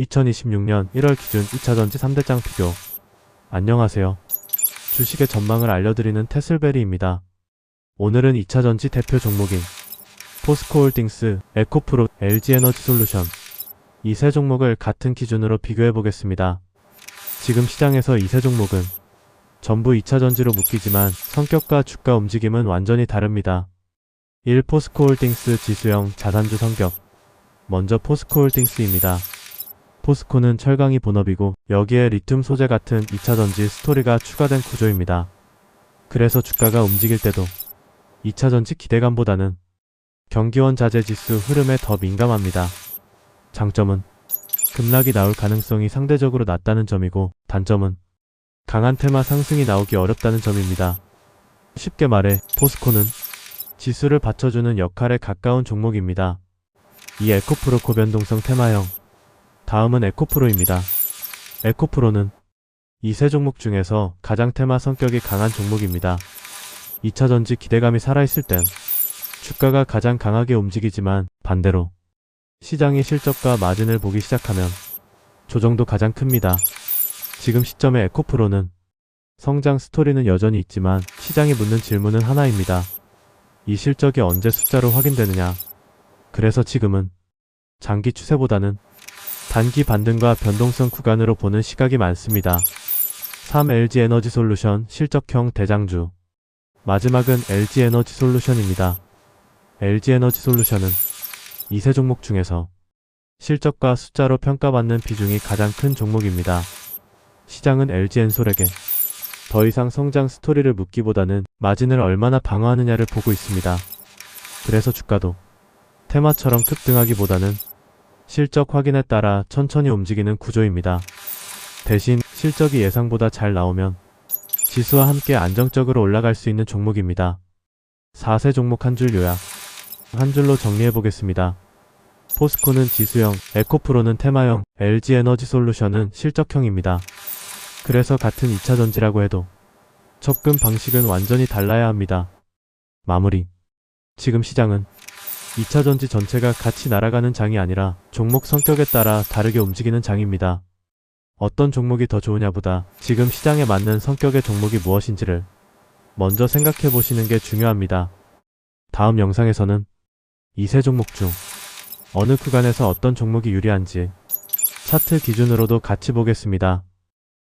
2026년 1월 기준 2차 전지 3대장 비교. 안녕하세요. 주식의 전망을 알려드리는 테슬베리입니다. 오늘은 2차 전지 대표 종목인 포스코홀딩스, 에코프로, LG에너지솔루션 이 세 종목을 같은 기준으로 비교해 보겠습니다. 지금 시장에서 이 세 종목은 전부 2차 전지로 묶이지만 성격과 주가 움직임은 완전히 다릅니다. 1. 포스코홀딩스 지수형 자산주 성격 먼저 포스코홀딩스입니다. 포스코는 철강이 본업이고 여기에 리튬 소재 같은 2차전지 스토리가 추가된 구조입니다. 그래서 주가가 움직일 때도 2차전지 기대감보다는 경기원 자재 지수 흐름에 더 민감합니다. 장점은 급락이 나올 가능성이 상대적으로 낮다는 점이고 단점은 강한 테마 상승이 나오기 어렵다는 점입니다. 쉽게 말해 포스코는 지수를 받쳐주는 역할에 가까운 종목입니다. 이 에코프로 고변동성 테마형 다음은 에코프로입니다. 에코프로는 이 세 종목 중에서 가장 테마 성격이 강한 종목입니다. 2차 전지 기대감이 살아있을 땐 주가가 가장 강하게 움직이지만 반대로 시장의 실적과 마진을 보기 시작하면 조정도 가장 큽니다. 지금 시점의 에코프로는 성장 스토리는 여전히 있지만 시장이 묻는 질문은 하나입니다. 이 실적이 언제 숫자로 확인되느냐. 그래서 지금은 장기 추세보다는 단기 반등과 변동성 구간으로 보는 시각이 많습니다. 3. LG에너지 솔루션 실적형 대장주 마지막은 LG에너지 솔루션입니다. LG에너지 솔루션은 이세 종목 중에서 실적과 숫자로 평가받는 비중이 가장 큰 종목입니다. 시장은 LG엔솔에게 더 이상 성장 스토리를 묻기보다는 마진을 얼마나 방어하느냐를 보고 있습니다. 그래서 주가도 테마처럼 급등하기보다는 실적 확인에 따라 천천히 움직이는 구조입니다. 대신 실적이 예상보다 잘 나오면 지수와 함께 안정적으로 올라갈 수 있는 종목입니다. 4세 종목 한 줄 요약. 한 줄로 정리해 보겠습니다. 포스코는 지수형, 에코프로는 테마형, LG에너지솔루션은 실적형입니다. 그래서 같은 2차 전지라고 해도 접근 방식은 완전히 달라야 합니다. 마무리. 지금 시장은 2차 전지 전체가 같이 날아가는 장이 아니라 종목 성격에 따라 다르게 움직이는 장입니다. 어떤 종목이 더 좋으냐보다 지금 시장에 맞는 성격의 종목이 무엇인지를 먼저 생각해 보시는 게 중요합니다. 다음 영상에서는 이세 종목 중 어느 구간에서 어떤 종목이 유리한지 차트 기준으로도 같이 보겠습니다.